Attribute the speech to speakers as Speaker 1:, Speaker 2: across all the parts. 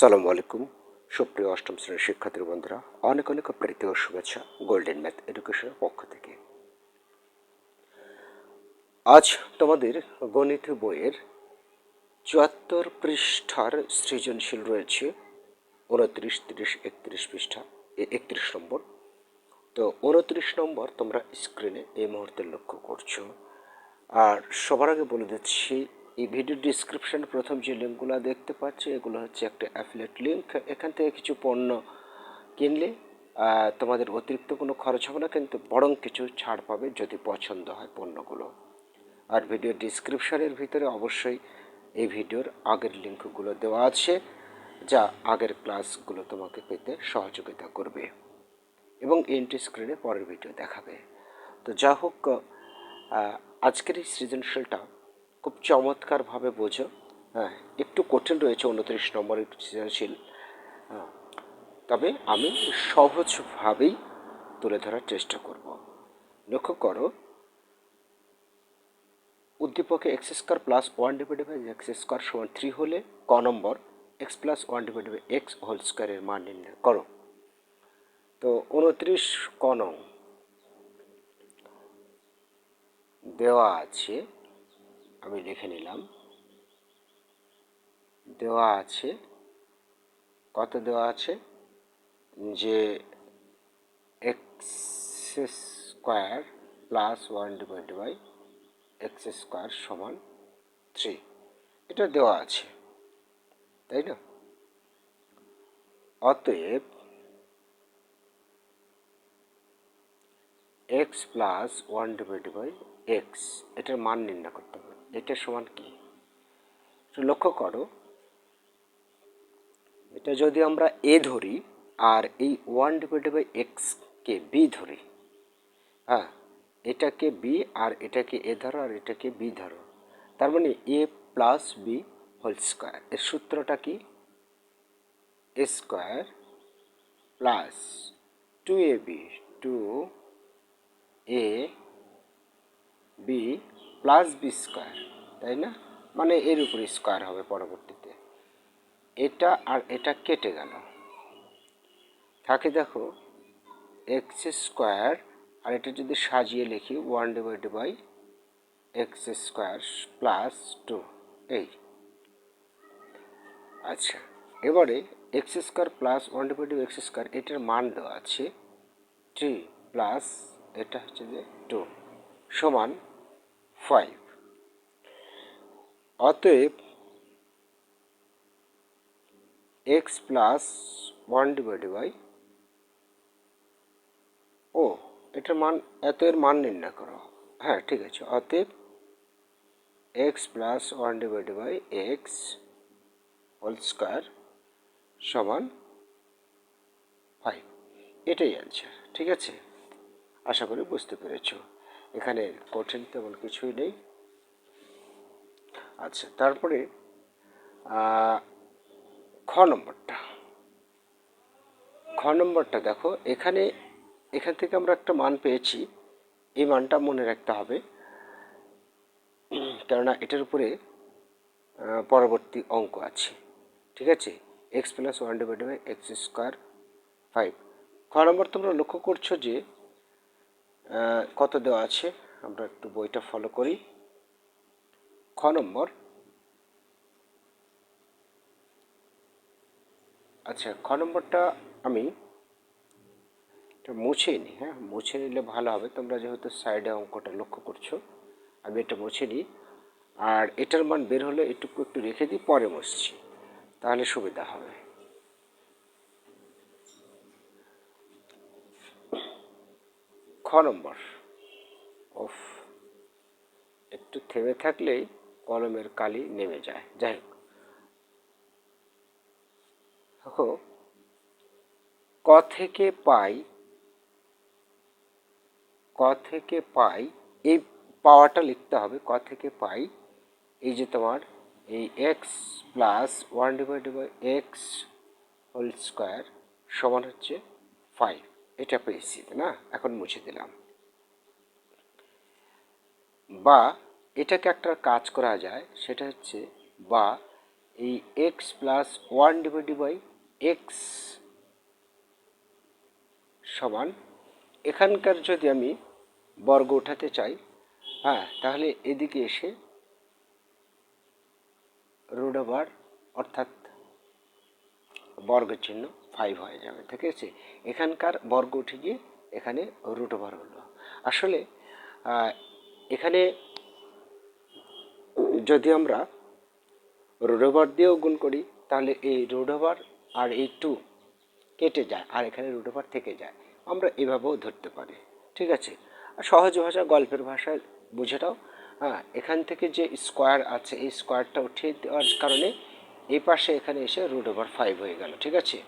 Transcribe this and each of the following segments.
Speaker 1: সালামু আলাইকুম। সুপ্রিয় অষ্টম শ্রেণির শিক্ষার্থী বন্ধুরা, অনেক অনেক প্রীতি ও শুভেচ্ছা গোল্ডেন ম্যাথ এডুকেশনের পক্ষ থেকে। আজ তোমাদের গণিত বইয়ের চুয়াত্তর পৃষ্ঠার সৃজনশীল রয়েছে, উনত্রিশ, তিরিশ, একত্রিশ পৃষ্ঠা একত্রিশ নম্বর। তো উনত্রিশ নম্বর তোমরা স্ক্রিনে এই মুহূর্তে লক্ষ্য করছ। আর সবার আগে বলে দিচ্ছি এই ভিডিও ডিসক্রিপশন প্রথম যে লিঙ্কগুলো দেখতে পাচ্ছি, এগুলো হচ্ছে একটা অ্যাফিলেট লিঙ্ক এখান থেকে কিছু পণ্য কিনলে তোমাদের অতিরিক্ত কোনো খরচ হবে না, কিন্তু বরং কিছু ছাড় পাবে যদি পছন্দ হয় পণ্যগুলো। আর ভিডিও ডিসক্রিপশনের ভিতরে অবশ্যই এই ভিডিওর আগের লিঙ্কগুলো দেওয়া আছে, যা আগের ক্লাসগুলো তোমাকে পেতে সহযোগিতা করবে এবং এন্ট্রি স্ক্রিনে পরের ভিডিও দেখাবে। তো যা হোক আজকের এই সৃজনশীলটা খুব চমৎকারভাবে বোঝো। হ্যাঁ একটু কঠিন রয়েছে উনত্রিশ নম্বরের সৃজনশীল। হ্যাঁ, তবে আমি সহজভাবেই তুলে ধরার চেষ্টা করব। লক্ষ্য করো উদ্দীপকে x square plus one divided by x square সমান থ্রি হলে ক number x plus one divided by x whole স্কোয়ারের মান নির্ণয় করো। তো উনত্রিশ ক নং দেওয়া আছে আমি লিখে নিলাম। দেওয়া আছে। কত দেওয়া আছে? যে x square plus one divide by x square সমান থ্রি এটা দেওয়া আছে, তাই না? অতএব x plus one divide by x এটার মান নির্ণয় করতে হবে। এটা সমান কি? লক্ষ্য করো। এটা যদি আমরা এ ধরি আর এই ওয়ান ডিভাইড বাই এক্সকে বি ধরি হ্যাঁ এটাকে বি আর এটাকে এ ধরো আর এটাকে বি ধরো, তার মানে A plus B whole square এর সূত্রটা কি? A square plus two A B two A B plus B square তাই না? মানে এর উপরে স্কোয়ার হবে পরবর্তীতে। এটা আর এটা কেটে গেল। থাকে দেখো এক্স স্কোয়ার আর এটা যদি সাজিয়ে লিখি one divide by x square plus two এই। আচ্ছা এবারে x square plus one divide by x square এটার মান দেওয়া আছে থ্রি প্লাস এটা হচ্ছে যে টু সমান ফাইভ অতএব x plus one divide by ও এটার মান, এত এর মান নির্ণয় করো। হ্যাঁ ঠিক আছে। অতএব x plus one divide by x whole square সমান ফাইভ এটাই অ্যান্সার ঠিক আছে? আশা করি বুঝতে পেরেছ। এখানে কঠিন তেমন কিছুই নেই। আচ্ছা তারপরে খ নম্বরটা। খ নম্বরটা দেখো, এখানে, এখান থেকে আমরা একটা মান পেয়েছি, এই মানটা মনে রাখতে হবে। কেননা এটার উপরে পরবর্তী অঙ্ক আছে, ঠিক আছে? X plus one divide by x square five খ নম্বর তোমরা লক্ষ্য করছ যে কত দেওয়া আছে? আমরা একটু বইটা ফলো করি। খ নম্বর। আচ্ছা খ নম্বরটা আমি মুছে নিই হ্যাঁ? মুছে নিলে ভালো হবে। তোমরা যেহেতু সাইডে অঙ্কটা লক্ষ্য করছ, আমি এটা মুছে নিই। আর এটার মান বের হলে এটুকু একটু রেখে দিই, পরে মুছছি। তাহলে সুবিধা হবে। খ নম্বর। অফ একটু থেমে থাকলেই কলমের কালি নেমে যায়। যাই হোক। ক থেকে পাই, ক থেকে পাই, এই পাওয়াটা লিখতে হবে, ক থেকে পাই, এই যে তোমার, এই x plus one divide by x whole square সমান হচ্ছে ফাইভ এটা পেয়েছি না? এখন মুছে দিলাম। বা এটাকে একটা কাজ করা যায়, সেটা হচ্ছে বা এই x plus one divided by x সমান, এখানকার যদি আমি বর্গ উঠাতে চাই হ্যাঁ তাহলে এদিকে এসে রুট ওভার অর্থাৎ বর্গ চিহ্ন ফাইভ হয়ে যাবে, ঠিক আছে? এখানকার বর্গ উঠে গিয়ে এখানে রুট ওভার হলো। আসলে এখানে যদি আমরা রুট ওভার দিয়েও গুণ করি, তাহলে এই রুট ওভার আর এই টু কেটে যায়, আর এখানে রুট ওভার থেকে যায়। আমরা এভাবেও ধরতে পারি, ঠিক আছে? আর সহজ ভাষা, গল্পের ভাষায় বুঝেটাও হ্যাঁ এখান থেকে যে স্কোয়ার আছে, এই স্কোয়ারটা উঠিয়ে দেওয়ার কারণে এই পাশে এখানে এসে রুট ওভার ফাইভ হয়ে গেল, ঠিক আছে?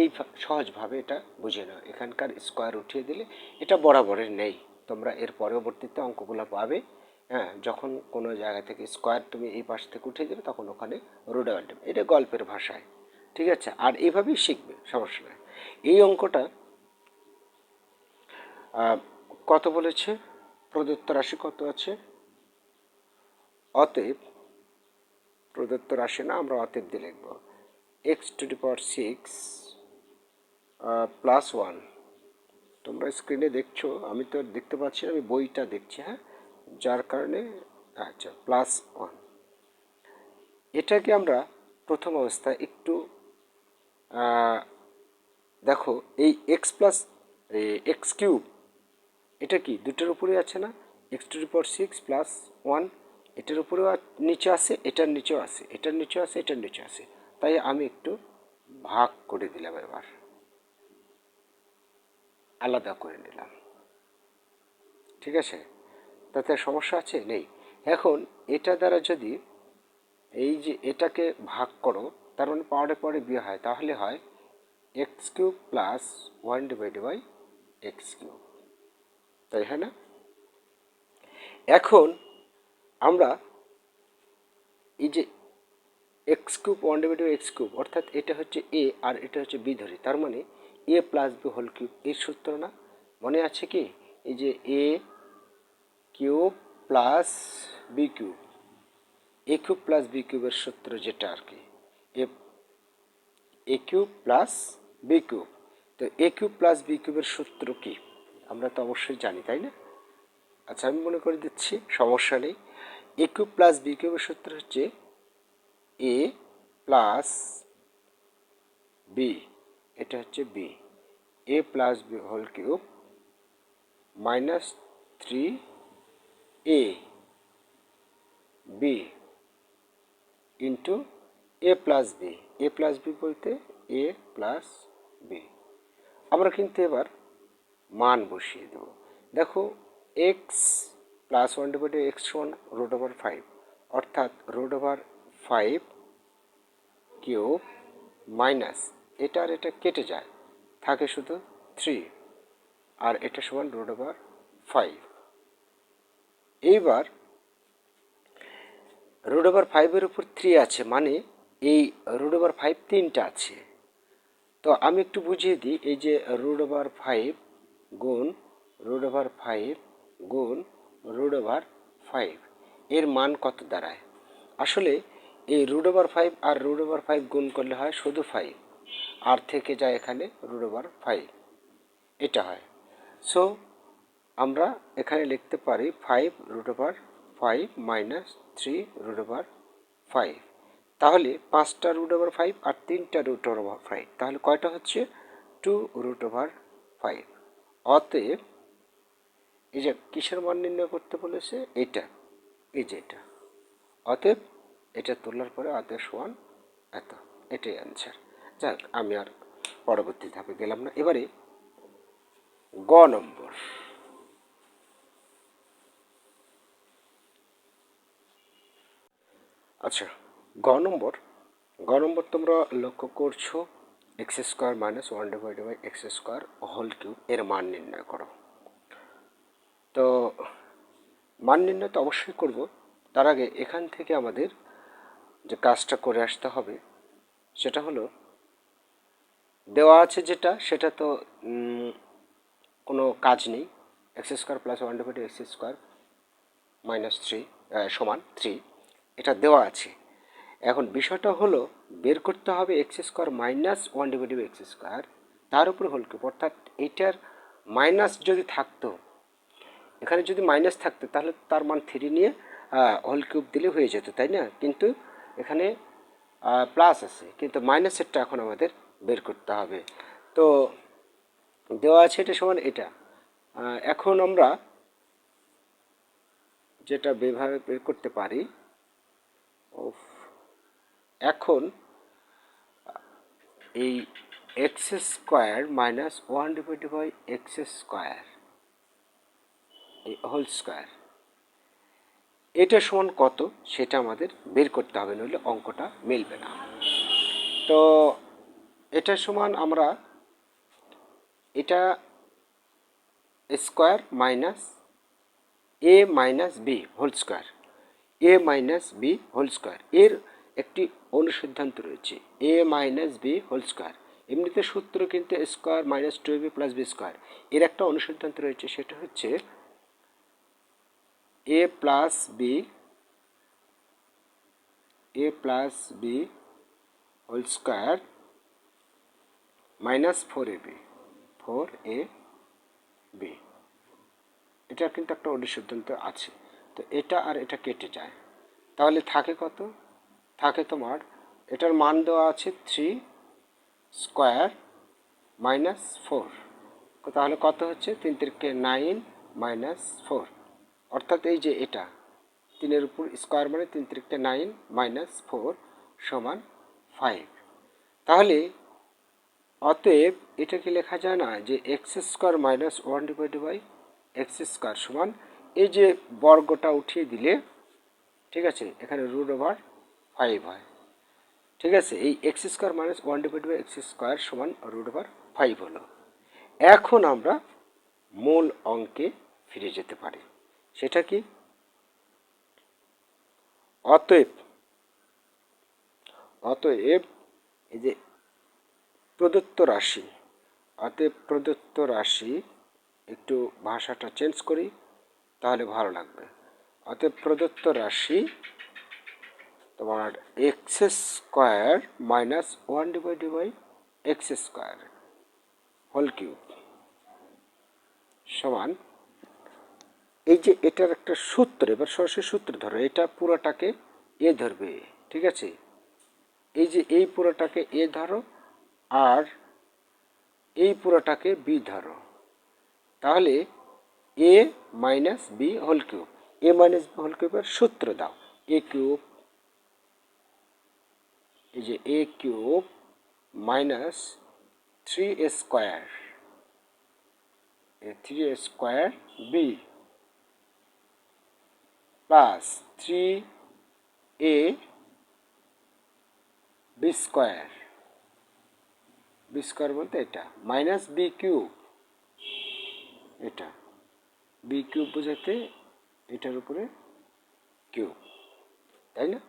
Speaker 1: এই সহজভাবে এটা বুঝে নাও। এখানকার স্কোয়ার উঠিয়ে দিলে এটা বরাবরের নেই। তোমরা এর পরবর্তীতে অঙ্কগুলো পাবে। হ্যাঁ যখন কোনো জায়গা থেকে স্কোয়ার তুমি এই পাশ থেকে উঠিয়ে দেবে তখন ওখানে ওভার এটা গল্পের ভাষায়। ঠিক আছে? আর এইভাবেই শিখবে, সমস্যা নেই। এই অঙ্কটা কত বলেছে? প্রদত্ত রাশি কত আছে? অতএব, প্রদত্ত রাশি না, আমরা অতএব দিয়ে লিখব। X to the power six plus one তোমরা স্ক্রিনে দেখছ, আমি তো দেখতে পাচ্ছি আমি বইটা দেখছি হ্যাঁ? যার কারণে আচ্ছা প্লাস ওয়ান এটাকে আমরা প্রথম অবস্থায় একটু দেখো, এই এক্স প্লাস এক্স কিউব এটা কি, দুটোর উপরে আছে না? X to power six plus one এটার উপরেও নিচে আছে, এটার নিচেও আছে, এটার নিচেও আছে, এটার নিচে আছে। তাই আমি একটু ভাগ করে দিলাম এবার। আলাদা করে নিলাম। ঠিক আছে? তাতে সমস্যা আছে? নেই। এখন এটা দ্বারা যদি এই যে এটাকে ভাগ করো, তার মানে পাওয়ারে পরে বিয়ে হয়, তাহলে হয় x cube plus one divide by x cube. তাই হয় না? এখন আমরা এই যে x cube, one divide by x cube, অর্থাৎ এটা হচ্ছে এ আর এটা হচ্ছে বি ধরি, তার মানে A plus B whole cube এর সূত্র না? মনে আছে কি? এই যে A cube plus B cube A cube plus B কিউবের সূত্র যেটা আর কি? A cube plus B cube তো এ কিউব প্লাস বি কিউবের সূত্র কি? আমরা তো অবশ্যই জানি, তাই না? আচ্ছা আমি মনে করে দিচ্ছি, সমস্যা নেই। এ কিউব প্লাস বি কিউবের সূত্র হচ্ছে এ প্লাস বি এটা হচ্ছে B A plus B whole cube minus three A B into A plus B A plus B বলতে এ প্লাস বি আমরা কিন্তু এবার মান বসিয়ে দেব। দেখো x plus one divided x one root over five অর্থাৎ root over five cube minus এটা আর এটা কেটে যায়। থাকে শুধু থ্রি আর এটা সমান রুট ওভার ফাইভ এইবার রুট ওভার ফাইভের উপর থ্রি আছে মানে এই রুট ওভার ফাইভ তিনটা আছে। তো আমি একটু বুঝিয়ে দিই, এই যে রুট ওভার ফাইভ গুণ রুট ওভার ফাইভ গুণ রুট ওভার ফাইভ এর মান কত দাঁড়ায়? আসলে এই রুট ওভার ফাইভ আর রুট ওভার ফাইভ গুণ করলে হয় শুধু ফাইভ আর থেকে যায় এখানে রুট ওভার ফাইভ এটা হয়। সো আমরা এখানে লিখতে পারি five root over five minus three root over five তাহলে পাঁচটা রুট ওভার ফাইভ আর তিনটা রুট ওভার ফাইভ তাহলে কয়টা হচ্ছে? টু রুট ওভার ফাইভ অতএব, এই যে কিসের মান নির্ণয় করতে বলেছে? এটা, এই যে এটা। অতএব, এটা তোলার পরে অতএব ওয়ান এত। এটাই অ্যান্সার যাক, আমি আর পরবর্তী ধাপে গেলাম না। এবারে গ নম্বর। আচ্ছা গ নম্বর। গ নম্বর তোমরা লক্ষ্য করছ, x square minus one divide by x square whole cube, এর মান নির্ণয় করো। তো মান নির্ণয় তো অবশ্যই করব। তার আগে এখান থেকে আমাদের যে কাজটা করে আসতে হবে, সেটা হলো দেওয়া আছে যেটা, সেটা তো কোনো কাজ নেই। X square plus one divide x square minus three সমান থ্রি এটা দেওয়া আছে। এখন বিষয়টা হলো, বের করতে হবে x square minus one divided x square তার উপরে হোল কিউব অর্থাৎ এইটার মাইনাস যদি থাকতো, এখানে যদি মাইনাস থাকতো, তাহলে তার মান থ্রি নিয়ে হোল কিউব দিলে হয়ে যেত, তাই না? কিন্তু এখানে প্লাস আছে, কিন্তু মাইনাসেরটা এখন আমাদের বের করতে হবে। তো দেওয়া আছে এটা সমান এটা। এখন আমরা যেটা বেভাবে বের করতে পারি এখন এই x square minus one divided by x square এই হোল স্কোয়ার এটা সমান কত? সেটা আমাদের বের করতে হবে, নইলে অঙ্কটা মিলবে না। তো এটা সমান আমরা এটা square minus A minus B whole square A minus B whole square এর একটি অনুসিদ্ধান্ত রয়েছে A minus B whole square এমনিতে সূত্র কিন্তু square minus two B plus B square এর একটা অনুসিদ্ধান্ত রয়েছে, সেটা হচ্ছে A plus B A plus B whole square minus four A B. Four A B. এটা কিন্তু একটা অনুসিদ্ধান্ত আছে। তো এটা আর এটা কেটে যায়। তাহলে থাকে কত? থাকে তোমার, এটার মান দেওয়া আছে থ্রি স্কোয়ার মাইনাস ফোর। তাহলে কত হচ্ছে? তিন তিরিকে নাইন মাইনাস ফোর। অর্থাৎ এই যে এটা, তিনের উপর স্কোয়ার মানে তিন তিরিকে নাইন মাইনাস ফোর সমান ফাইভ। তাহলে অতএব এটাকে লেখা যায় না যে x square minus one divide by x square সমান এই যে বর্গটা উঠিয়ে দিলে, ঠিক আছে, এখানে রুট ওভার ফাইভ হয়। ঠিক আছে, এই x square minus one divide by x square সমান রুট ওভার ফাইভ হলো। এখন আমরা মূল অঙ্কে ফিরে যেতে পারি। সেটা কি? অতএব অতএব এই যে প্রদত্ত রাশি। অতএব প্রদত্ত রাশি, একটু ভাষাটা চেঞ্জ করি, তাহলে ভালো লাগবে। অতএব প্রদত্ত রাশি, তোমার x square minus one divided by x square whole cube সমান। এই যে এটার একটা সূত্র, এবার সরাসরি সূত্র ধরো, এটা পুরোটাকে এ ধরবে, ঠিক আছে? এই যে এই পুরোটাকে এ ধরো আর এই পুরোটাকে বি ধরো। তাহলে A minus B whole cube A minus B whole কিউবের সূত্র দাও। এ কিউব এই যে A cube minus three square three square B plus three A B square B square বলতে এটা। Minus B cube. এটা। বি কিউব বোঝাতে এটার উপরে কিউব। তাই না?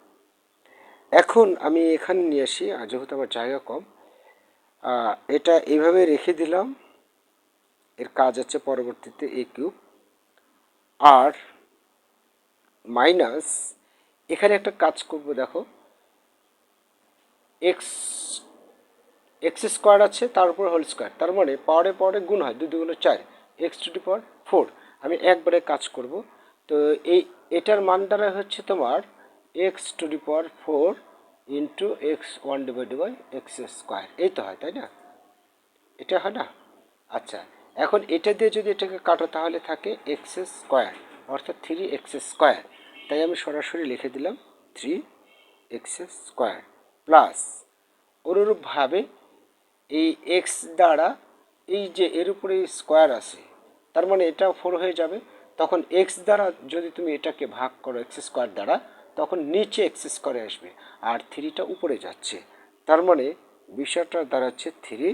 Speaker 1: এখন আমি এখানে নিয়ে আসি, আর যেহেতু আমার জায়গা কম এটা এইভাবে রেখে দিলাম। এর কাজ আছে পরবর্তীতে এ কিউব। আর মাইনাস, এখানে একটা কাজ করব, দেখো। এক্স এক্স স্কোয়ার আছে, তার উপর হোল স্কোয়ার। তার মানে পাওয়ারে পাওয়ারে গুণ হয়, দুই দুগুলো চার। X to the power four. আমি একবারে কাজ করব। তো এই, এটার মান দ্বারা হচ্ছে তোমার x to the power four into x one divide by x square. এই তো হয়, তাই না? এটা হয় না? আচ্ছা এখন এটা দিয়ে যদি এটাকে কাটো তাহলে থাকে এক্স স্কোয়ার, অর্থাৎ থ্রি এক্স স্কোয়ার। তাই আমি সরাসরি লিখে দিলাম থ্রি এক্স স্কোয়ার প্লাস অনুরূপভাবে এই এক্স দ্বারা এই যে এর উপরে স্কোয়ার আছে, তার মানে এটা ফোর হয়ে যাবে। তখন এক্স দ্বারা যদি তুমি এটাকে ভাগ করো এক্স স্কোয়ার দ্বারা, তখন নিচে এক্স স্কোয়ারে আসবে আর থ্রিটা উপরে যাচ্ছে। তার মানে বিষয়টা দাঁড়াচ্ছে থ্রি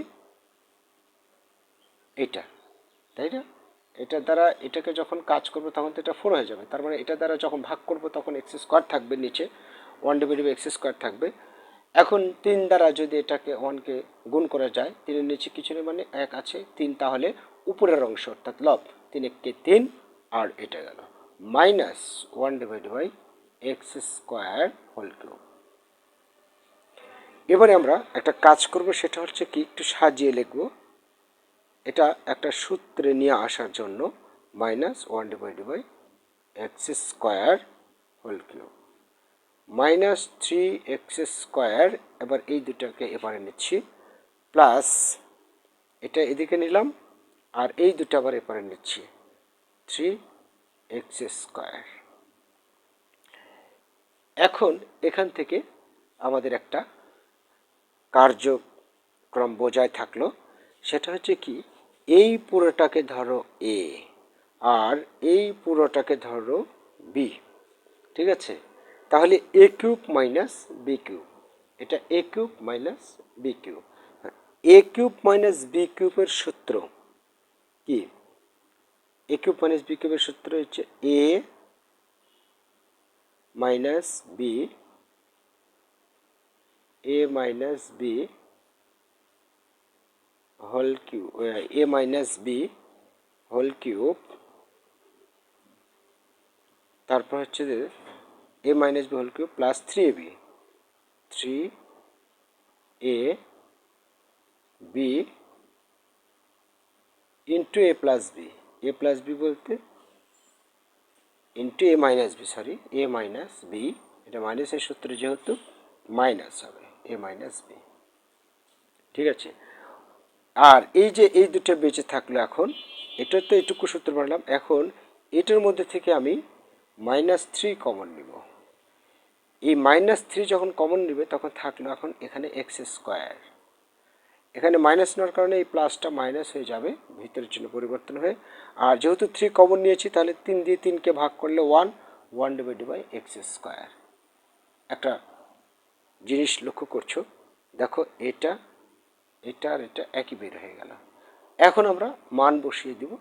Speaker 1: এটা, তাই না? এটা দ্বারা এটাকে যখন কাজ করব, তখন তো এটা ফোর হয়ে যাবে। তার মানে এটা দ্বারা যখন ভাগ করব, তখন এক্স স্কোয়ার থাকবে নিচে। One divide by x square থাকবে। এখন তিন দ্বারা যদি এটাকে ওয়ানকে গুণ করা যায়, তিনের নিচে কিছু নেই মানে এক আছে, তিন তাহলে উপরের অংশ, অর্থাৎ লব, তিন এককে তিন, আর এটা গেল। Minus one divide by x square whole cube. এবারে আমরা একটা কাজ করব, সেটা হচ্ছে কি, একটু সাজিয়ে লিখব। এটা একটা সূত্রে নিয়ে আসার জন্য minus one divide by x square whole cube. Minus three x square, এবার এই দুটাকে এবারে নিচ্ছি, প্লাস এটা এদিকে নিলাম, আর এই দুটো আবার এপারে নিচ্ছি, থ্রি এক্স স্কোয়ার। এখন এখান থেকে আমাদের একটা কার্যক্রম বোঝায় থাকল, সেটা হচ্ছে কি, এই পুরোটাকে ধরো এ আর এই পুরোটাকে ধরো বি ঠিক আছে? তাহলে A cube minus B cube. এটা A cube minus B cube. A cube minus B কিউবের সূত্র কি? এ কিউব মাইনাস বি কিউবের সূত্র হচ্ছে A minus B, A minus B whole cube A minus B whole cube. তারপর হচ্ছে যে A minus B whole cube plus three A B three A B into A plus B A plus B বলতে into A minus B sorry A minus B এটা মাইনাসের সূত্র যেহেতু minus হবে এ minus B ঠিক আছে? আর এই যে এই দুটো বেঁচে থাকল এখন এটা তো এটুকু সূত্র পারলাম এখন এটার মধ্যে থেকে আমি মাইনাস থ্রি কমন নিব। এই মাইনাস থ্রি যখন কমন নেবে, তখন থাকল এখন এখানে এক্স স্কোয়ার এখানে মাইনাস নেওয়ার কারণে এই প্লাসটা মাইনাস হয়ে যাবে, ভিতরের জন্য পরিবর্তন হয়ে। আর যেহেতু থ্রি কমন নিয়েছি, তাহলে তিন দিয়ে তিনকে ভাগ করলে one one divide by x square একটা জিনিস লক্ষ্য করছ, দেখো এটা এটা আর এটা একই বের হয়ে গেল। এখন আমরা মান বসিয়ে দিব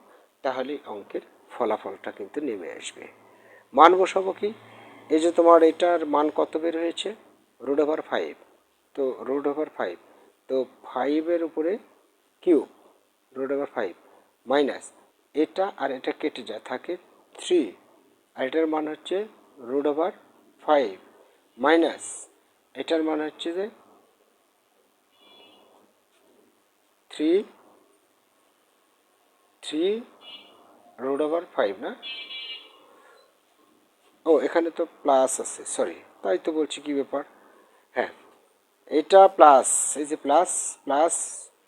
Speaker 1: তাহলে অঙ্কের ফলাফলটা কিন্তু নেমে আসবে। মান বসাবো কি? এই যে তোমার এটার মান কত বের হয়েছে? রুট ওভার ফাইভ তো রুট ওভার ফাইভ তো ফাইভের উপরে cube root over five minus এটা আর এটা কেটে যায়, থাকে থ্রি আর এটার মান হচ্ছে রুট ওভার ফাইভ মাইনাস এটার মান হচ্ছে যে three three root over five না? ও, এখানে তো প্লাস আছে সরি তাই তো বলছি কি ব্যাপার? হ্যাঁ এটা প্লাস এই যে plus plus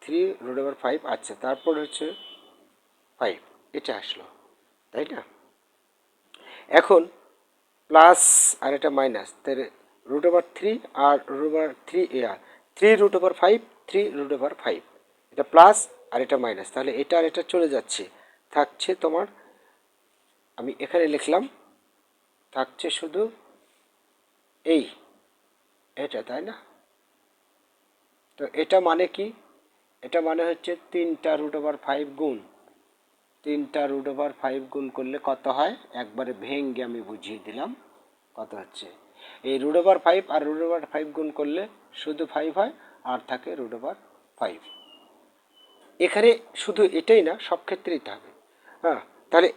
Speaker 1: three root over five আচ্ছা তারপর হচ্ছে ফাইভ এটা আসলো, তাই না? এখন প্লাস আর এটা মাইনাস তাহলে রুট ওভার থ্রি আর রুট ওভার থ্রি এ, আর three root over five three root over five এটা প্লাস আর এটা মাইনাস তাহলে এটা আর এটা চলে যাচ্ছে, থাকছে তোমার, আমি এখানে লিখলাম থাকছে শুধু এই, এটা, তাই না? তো এটা মানে কি? এটা মানে হচ্ছে তিনটা রুট ওভার ফাইভ গুণ। তিনটা রুট ওভার ফাইভ গুণ করলে কত হয়? একবারে ভেঙ্গে আমি বুঝিয়ে দিলাম কত হচ্ছে। এই রুট ওভার ফাইভ আর রুট ওভার ফাইভ গুণ করলে শুধু ফাইভ হয় আর থাকে রুট ওভার ফাইভ এখানে শুধু এটাই না, সব ক্ষেত্রেই থাকবে হ্যাঁ তাহলে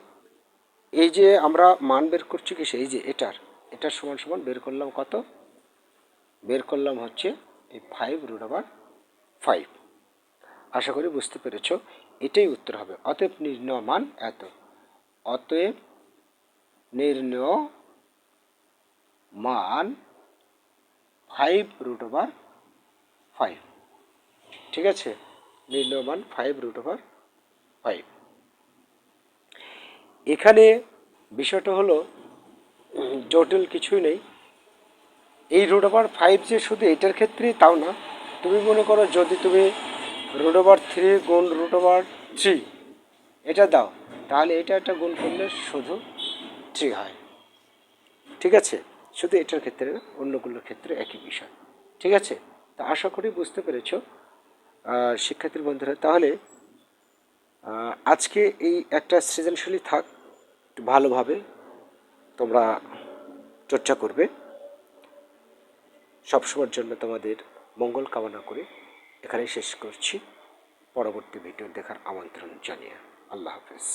Speaker 1: এই যে আমরা মান বের করছি কি সেই যে এটার এটার সমান সমান বের করলাম কত? বের করলাম হচ্ছে এই ফাইভ রুট ওভার ফাইভ আশা করি বুঝতে পেরেছ, এটাই উত্তর হবে। অতএব নির্ণয় মান এত। অতএব নির্ণয় মান ফাইভ রুট ওভার ফাইভ ঠিক আছে? নির্ণয় মান ফাইভ রুট ওভার ফাইভ এখানে বিষয়টা হলো জটিল কিছুই নেই। এই রুট ওভার ফাইভ যে শুধু এটার ক্ষেত্রেই তাও না। তুমি মনে করো যদি তুমি রুট ওভার থ্রি গুণ রুট ওভার থ্রি এটা দাও, তাহলে এটা একটা গুণ করলে শুধু থ্রি হয়। ঠিক আছে? শুধু এটার ক্ষেত্রে না, অন্যগুলোর ক্ষেত্রে একই বিষয়। ঠিক আছে? তা আশা করি বুঝতে পেরেছ। শিক্ষার্থীর বন্ধুরা, তাহলে আজকে এই একটা সৃজনশীলই থাক। ভালোভাবে তোমরা চর্চা করবে। সবসময়ের জন্য তোমাদের মঙ্গল কামনা করে এখানে শেষ করছি। পরবর্তী ভিডিও দেখার আমন্ত্রণ জানিয়ে আল্লাহ হাফেজ।